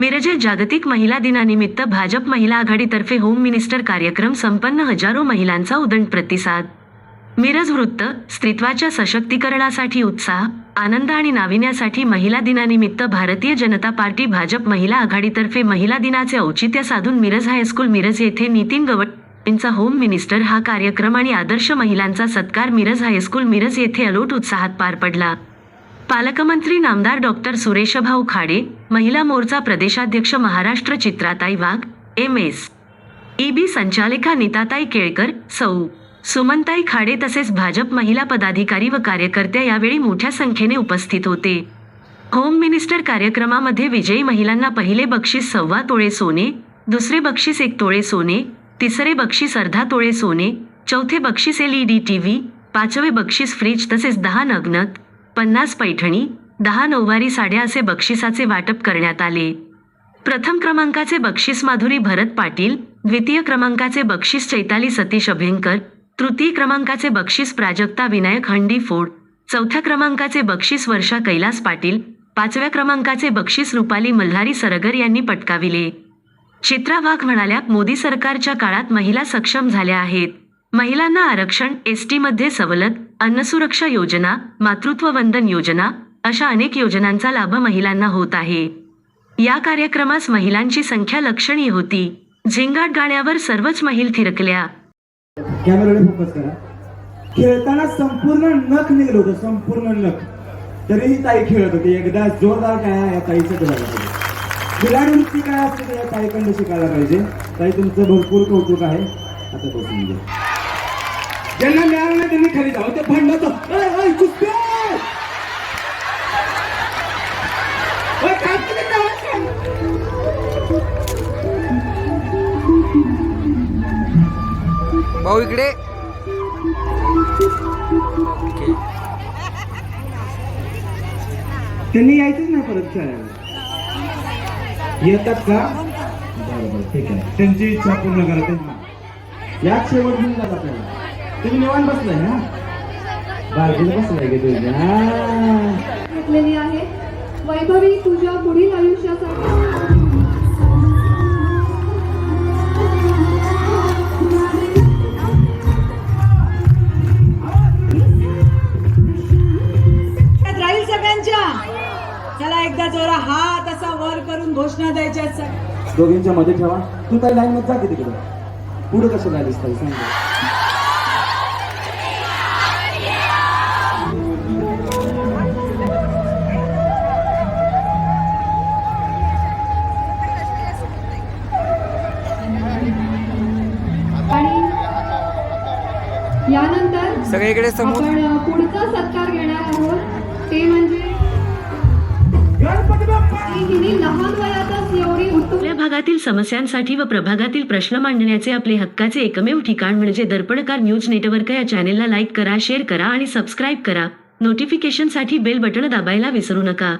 मिरजे जागतिक महिला दिनानिमित्त भाजप महिला आघाडीतर्फे होम मिनिस्टर कार्यक्रम संपन्न हजारो महिलांचा उदंड प्रतिसाद. मिरज वृत्त स्त्रीत्वाच्या सशक्तीकरणासाठी उत्साह आनंद आणि नाविन्यासाठी महिला दिनानिमित्त भारतीय जनता पार्टी भाजप महिला आघाडीतर्फे महिला दिनाचे औचित्य साधून मिरज हायस्कूल मिरज येथे नितीन गवट यांचा होम मिनिस्टर हा कार्यक्रम आणि आदर्श महिलांचा सत्कार मिरज हायस्कूल मिरज येथे अलोट उत्साहात पार पडला. पालकमंत्री नामदार डॉक्टर सुरेशभाऊ खाडे महिला मोर्चा प्रदेशाध्यक्ष Maharashtra Chitratai Wagh M S EB संचालिका नीताताई केळकर सौ सुमनताई खाडे तसेच भाजप महिला पदाधिकारी व कार्यकर्त्या यावेळी मोठ्या संख्येने उपस्थित होते. होम मिनिस्टर कार्यक्रमामध्ये विजयी महिलांना पहिले बक्षीस सव्वा तोळे सोने दुसरे बक्षीस एक तोळे सोने तिसरे बक्षीस अर्धा तोळे सोने चौथे बक्षीस L E D T V पाचवे बक्षीस फ्रीज तसेच दहा नग्नत पन्नास पैठणी दहा नऊवारी साड्या असे बक्षिसाचे वाटप करण्यात आले. प्रथम क्रमांकाचे बक्षीस माधुरी भरत पाटील द्वितीय क्रमांकाचे बक्षीस चैताली सतीश अभ्यंकर तृतीय क्रमांकाचे बक्षीस प्राजक्ता विनायक हंडी फोड चौथ्या क्रमांकाचे बक्षीस वर्षा कैलास पाटील पाचव्या क्रमांकाचे बक्षीस रुपाली मल्हारी सरगर यांनी पटकाविले. चित्रा वाघ म्हणाल्या मोदी सरकारच्या काळात महिला सक्षम झाल्या आहेत. महिलांना आरक्षण एस टीमध्ये सवलत अन्नसुरक्षा योजना मातृत्व वंदन योजना अशा अनेक योजनांचा लाभ महिलांना होत आहे. या कार्यक्रमास महिलांची संख्या लक्षणीय होती. झिंगाट गाण्यावर सर्वच महिल थिरकल्या. खेळताना संपूर्ण नख निघलं होतं संपूर्ण नख. तरीही ताई खेळत होती. एकदा जोरदार काय या ताईचं करायला पाहिजे खिलाडी वृत्ती काय असते ते या ताईकडनं शिकायला पाहिजे. ताई तुमचं भरपूर कौतुक आहे. आता बसून घ्या. ज्यांना खाली जावं ते भांडलं होतं "ए, ए, कुस्ती! आहे!" "ओय, काय केलं काय?" भाऊ इकडे. त्यांनी यायचंच नाही परत खेळायला. येतात का? बरं बरं ठीक आहे. त्यांची इच्छा पूर्ण करा ते याच शेवट घेऊन जात आपल्याला. तुम्ही निवांत बसलाय ना बसलाय तुम्ही हा. घेतलेली आहे. वैभवी तुझ्या पुढील आयुष्यासाठी. राहील सगळ्यांच्या. चला एकदा जोरा हात असा वर करून घोषणा द्यायच्या दोघींच्या मध्ये ठेवा. तू ताई लाईन मध्ये तिकडे. पुढे कसं राहिलीस ताई? सांग सगळीकडे समोर. पुढचा सत्कार घेणार आहोत. ते म्हणजे आपल्या भागातील समस्यांसाठी व प्रभागातील प्रश्न मांडण्याचे आपले हक्काचे एकमेव ठिकाण म्हणजे दर्पणकार न्यूज नेटवर्क या चॅनेलला लाईक करा शेअर करा आणि सबस्क्राईब करा. नोटिफिकेशनसाठी बेल बटण दाबायला विसरू नका.